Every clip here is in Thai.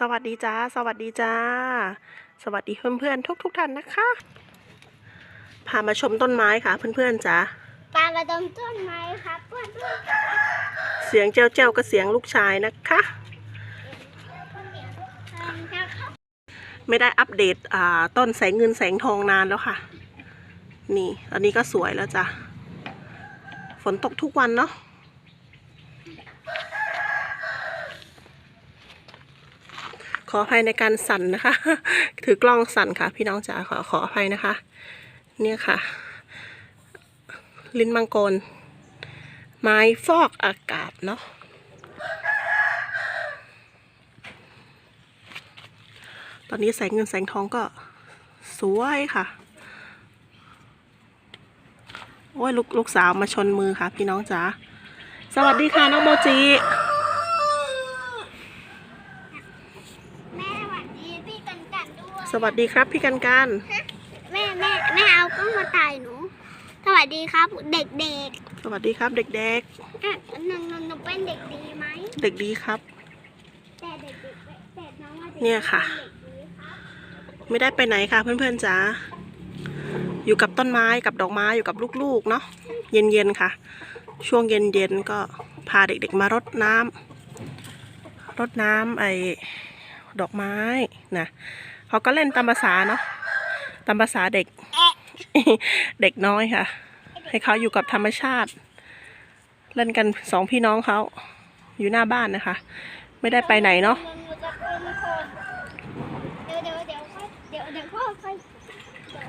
สวัสดีจ้า สวัสดีจ้า สวัสดีเพื่อนๆทุกๆท่านนะคะ พามาชมต้นไม้ค่ะ เพื่อนๆจ้าปลามาดมต้นไม้ครับเพื่อนเพื่อนเสียงเจ้าเจ้าก็เสียงลูกชายนะคะครับไม่ได้อัปเดตอ่าต้นแสงเงินแสงทองนานแล้วค่ะ นี่อันนี้ก็สวยแล้วจ้ะฝนตกทุกวันเนาะ ออภัยในการสั่นนะคะ ถือกล้องสั่นค่ะ พี่น้องจ๋าขอขออภัยนะคะ เนี่ยค่ะ ลิ้นมังกร ไม้ฟอกอากาศเนาะตอนนี้แสงเงินแสงทองก็สวยค่ะ โอ้ยลูกลูกสาวมาชนมือค่ะ พี่น้องจ๋า สวัสดีค่ะ น้องโมจิ แม่สวัสดีพี่กันกันด้วย สวัสดีครับพี่กันกันแม่แม่แม่เอากล้องมาถ่ายหนู สวัสดีครับ เด็กเด็กสวัสดีครับเด็กๆอะหนูหนูหนูเป็นเด็กดีไหมๆเด็กดีครับ แต่เด็กเด็กแต่น้องว่าด็กเนี่ยค่ะเด็กดีครับไม่ได้ไปไหนค่ะเพื่อนๆจ๋าอยู่กับต้นไม้กับดอกไม้อยู่กับลูกๆเนาะเย็นๆค่ะ ช่วงเย็นๆก็พาเด็กๆมารดน้ำรดน้ำไอ้ดอกไม้นะ เขาก็เล่นตามภาษาเนาะตามภาษาเด็ก เด็กน้อยค่ะ ให้เขาอยู่กับธรรมชาติ เล่นกันสองพี่น้องเขาอยู่หน้าบ้านนะคะ ไม่ได้ไปไหนเนาะ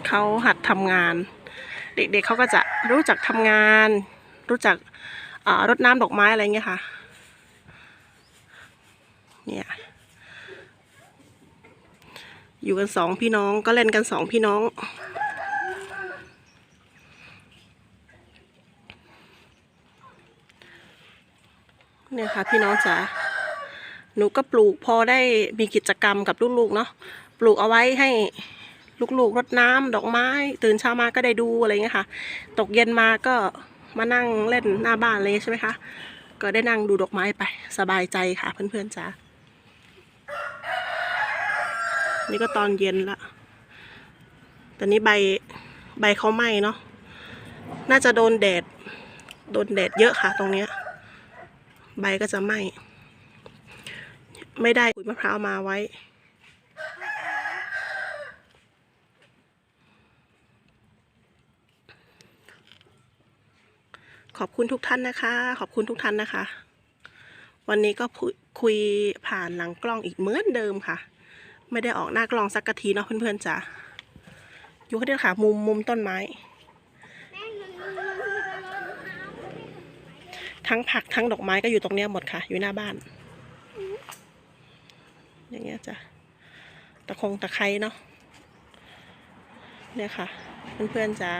เขาหัดทำงาน เด็กๆเขาก็จะรู้จักทำงาน รู้จักรดน้ำดอกไม้อะไรเงี้ยค่ะ เนี่ย อยู่กันสองพี่น้องก็เล่นกันสองพี่น้อง เนี่ยค่ะพี่น้องจ๋าหนูก็ปลูกพอได้มีกิจกรรมกับลูกๆเนาะปลูกเอาไว้ให้ลูกๆรดน้ำดอกไม้ ตื่นเช้ามาก็ได้ดูอะไรเงี้ยค่ะ ตกเย็นมาก็มานั่งเล่นหน้าบ้านเลยใช่ไหมคะ ก็ได้นั่งดูดอกไม้ไปสบายใจค่ะเพื่อนๆจ้า นี่ก็ตอนเย็นละแต่นี้ใบใบเขาไหม้เนาะ น่าจะโดนแดด โดนแดดเยอะค่ะ ตรงเนี้ย ใบก็จะไหม้ ไม่ได้ขุยมะพร้าวมาไว้ ขอบคุณทุกท่านนะคะ ขอบคุณทุกท่านนะคะ วันนี้ก็คุยคุยผ่านหลังกล้องอีกเหมือนเดิมค่ะ ไม่ได้ออกหน้ากล้องสักกะทีเนาะเพื่อนๆจ้ะอยู่ก็เดียวค่ะมุมมุมต้นไม้แม่หนูหนูหนูหนูจะรดน้ำทั้งผักทั้งดอกไม้ก็อยู่ตรงเนี้ยหมดค่ะ อยู่หน้าบ้าน อย่างเงี้ยจ้ะตะคงตะไคร้เนาะเนี่ยค่ะ เพื่อนๆจ้ะ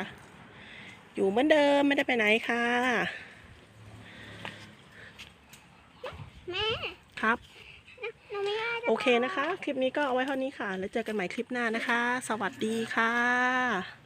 อยู่เหมือนเดิมไม่ได้ไปไหนค่ะ แม่ ครับหนูไม่ได้จะ โอเคนะคะ คลิปนี้ก็เอาไว้เท่านี้ค่ะ แล้วเจอกันใหม่คลิปหน้านะคะ สวัสดีค่ะ